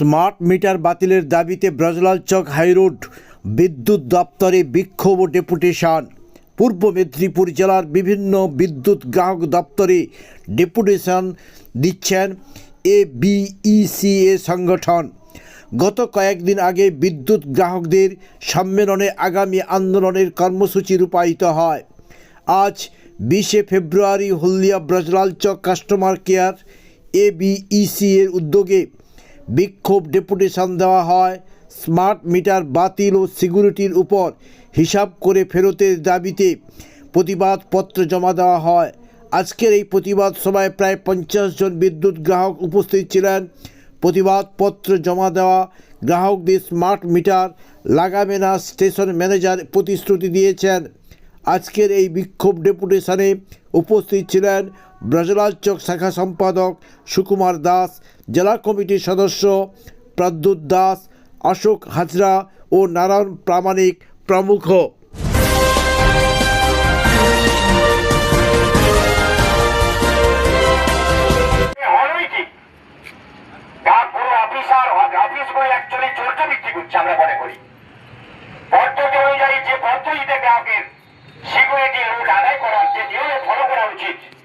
Smart meter বাতিলের দাবিতে ব্রজলাল চক high road বিদ্যুৎ দপ্তরে বিক্ষোভ ডেপুটেশন। পূর্ব মেদিনীপুর জেলার বিভিন্ন বিদ্যুৎ গ্রাহক দপ্তরে ডেপুটেশন দিচ্ছেন এ বিইসিএ সংগঠন। গত কয়েকদিন আগে বিদ্যুৎ গ্রাহকদের সম্মেলনে আগামী আন্দোলনের কর্মসূচি রূপায়িত হয়। আজ বিশে February Haldia Brajalal Chak customer care ABEC এর উদ্যোগে বিক্ষোভ ডেপুটেশন দেওয়া হয়। স্মার্ট মিটার বাতিল ও সিকিউরিটির উপর হিসাব করে ফেরতের দাবিতে প্রতিবাদপত্র জমা দেওয়া হয়। আজকের এই প্রতিবাদ সভায় প্রায় পঞ্চাশ জন বিদ্যুৎ গ্রাহক উপস্থিত ছিলেন। প্রতিবাদপত্র জমা দেওয়া গ্রাহকদের স্মার্ট মিটার লাগাবে না স্টেশন ম্যানেজার প্রতিশ্রুতি দিয়েছেন। আজকের এই বিক্ষোভ ডেপুটেশনে উপস্থিত ছিলেন ব্রজলাল চক শাখা সম্পাদক সুকুমার দাস, জেলা কমিটির সদস্য প্রদ্যুৎ দাস, অশোক হাজরা ও নারায়ণ প্রামাণিক প্রমুখ।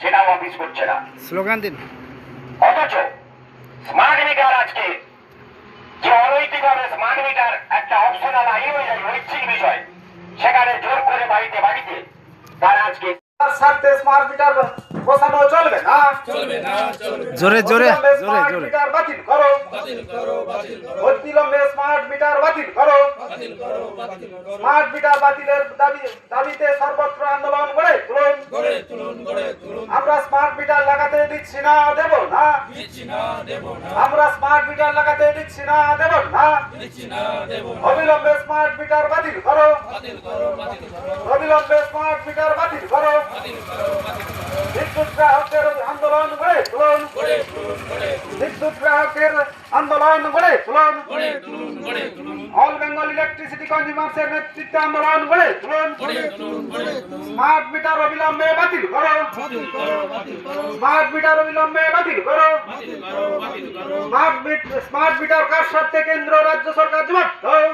সেটাও অফিস করছে না। স্লোগান দিন। অথচ স্মার্ট মিটার আজকে যে অনৈতিকভাবে স্মার্ট মিটার একটা অপশনাল আইন অনুযায়ী ঐচ্ছিক বিষয় সেখানে জোর করে বাড়িতে বাড়িতে তারা আজকে স্বার্থে স্মার্ট মিটার বসানো চলবে না। জোরে জোরে জোরে জোরে। মিটার বাতিল করো। স্মার্ট মিটার বাতিল করো। স্মার্ট মিটার বাতিলের দাবি দাবিতে সর্বত্র আন্দোলন গড়ে তুলুন। লাগাতে দিচ্ছি না দেব না। আমরা স্মার্ট মিটার লাগাতে দিচ্ছি না দেব না। অবিলম্বে স্মার্ট মিটার বাতিল করো। অবিলম্বে স্মার্ট মিটার বাতিল করো। বিদ্যুৎ গ্রাহকের আন্দোলন গড়ে তুলুন। বিদ্যুৎ গ্রাহকের আন্দোলন গড়ে তুলুন। অল বেঙ্গল ইলেকট্রিসিটি কনজিউমার্সের নেতৃত্বে আন্দোলন গড়ে তুলুন। স্মার্ট মিটার অবিলম্বে বাতিল করো। স্মার্ট মিটার অবিলম্বে বাতিল করো। স্মার্ট স্মার্ট মিটার কার স্বার্থে কেন্দ্র রাজ্য সরকার জবাব দাও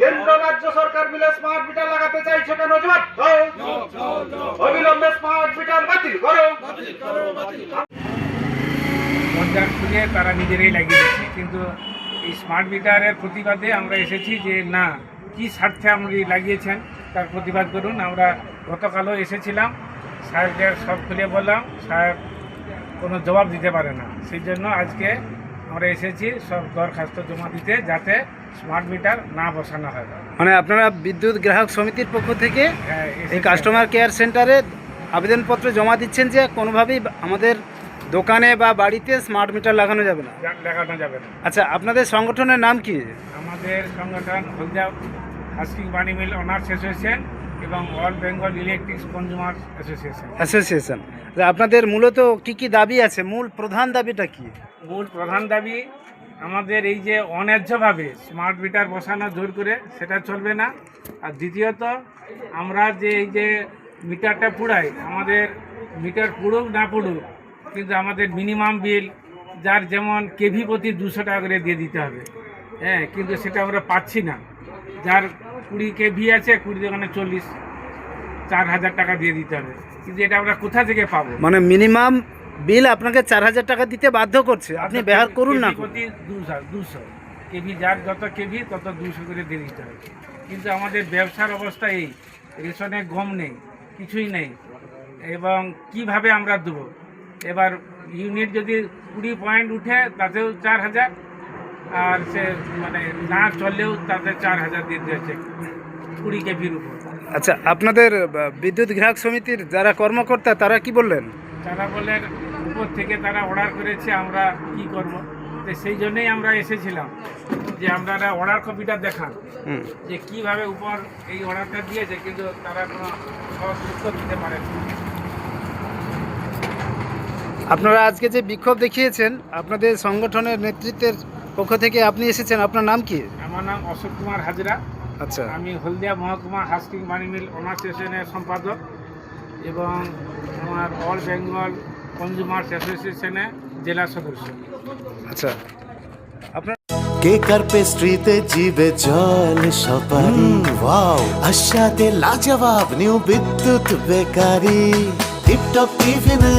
কেন্দ্র রাজ্য সরকার মিলে স্মার্ট মিটার লাগাতে চাইছে কেন জবাব দাও অবিলম্বে স্মার্ট মিটার বাতিল করো। পঞ্চায়েত খুলে তারা নিজেরাই লাগিয়ে দিচ্ছে কিন্তু এই স্মার্ট মিটারের প্রতিবাদে আমরা এসেছি যে না কি স্বার্থে আপনি লাগিয়েছেন? তার প্রতিবাদ করুন। আমরা গতকালও এসেছিলাম। সাহেবদের সব খুলে বললাম সাহেব কোনো জবাব দিতে পারে না। সেই জন্য আজকে আমরা এসেছি সব দরখাস্ত জমা দিতে যাতে স্মার্ট মিটার না বসানো হয়। মানে আপনারা বিদ্যুৎ গ্রাহক সমিতির পক্ষ থেকে হ্যাঁ, এই কাস্টমার কেয়ার সেন্টারে আবেদনপত্র জমা দিচ্ছেন যে কোনোভাবেই আমাদের দোকানে বা বাড়িতে স্মার্ট মিটার লাগানো যাবে না? লাগানো যাবে না। আচ্ছা আপনাদের সংগঠনের নাম কি? আমাদের সংগঠন হলদিয়া হাস্কিং বাণী মিল অনার্স অ্যাসোসিয়েশন এবং all Bengal electrics consumer association. Association. আপনাদের মূলত কি কি দাবি আছে? মূল প্রধান দাবিটা কি? মূল প্রধান দাবি আমাদের এই যে অন্যায্যভাবে স্মার্ট মিটার বসানো জোর করে সেটা চলবে না। আর দ্বিতীয়ত আমরা যে এই যে মিটারটা পুড়াই আমাদের মিটার পুড়ুক না পুড়ুক কিন্তু আমাদের মিনিমাম বিল যার যেমন কেভি প্রতি দুশো টাকা করে দিয়ে দিতে হবে। হ্যাঁ কিন্তু সেটা আমরা পাচ্ছি না। যার কুড়ি কেভি আছে কুড়ি দোকানে চল্লিশ চার হাজার টাকা দিয়ে দিতে হবে। কিন্তু এটা আমরা কোথা থেকে পাবো? মানে মিনিমাম বিল আপনাকে চার হাজার টাকা দিতে বাধ্য করছে। আপনি ব্যবহার করুন না। প্রতি দুশো দুশো। কেভি যার যত কেভি তত দুশো করে দিয়ে দিতে হবে। কিন্তু আমাদের ব্যবসার অবস্থা এই। রেশনে গম নেই কিছুই নেই। এবং কীভাবে আমরা দেবো? এবার ইউনিট যদি কুড়ি পয়েন্ট উঠে তাতেও চার হাজার। আর সে মানে না চললেও তাতে চার হাজার দিয়ে দিয়েছে কুড়ি কেভির উপর। আচ্ছা আপনাদের বিদ্যুৎ গ্রাহক সমিতির যারা কর্মকর্তা তারা কি বললেন? তারা বলেন উপর থেকে তারা অর্ডার করেছে আমরা কি করব? তো সেই জন্যই আমরা এসেছিলাম যে আপনারা অর্ডার কপিটা দেখান। যে কীভাবে উপর এই অর্ডারটা দিয়েছে কিন্তু তারা কোনো সহজ উত্তর দিতে পারে না। আপনারা আজকে যে বিক্ষোভ দেখিয়েছেন আপনাদের সংগঠনের নেতৃত্বের পক্ষ থেকে আপনি এসেছেন আপনার নাম কি? আমার নাম অশোক কুমার হাজরা। আচ্ছা। আমি হলদিয়া মহকুমা হাস্কিং বাণী মিল অনার্স স্টেশনের সম্পাদক এবং আমার অল বেঙ্গল কনজিউমার্স অ্যাসোসিয়েশনের জেলা সদস্য। আচ্ছা। আপনার কেক আর পেস্ট্রিতে জিবে জল সপারি ওয়াও। আশাতে লাজবাব নিউ বিদ্যুৎ বেকারি। টিপটপ টিফিনে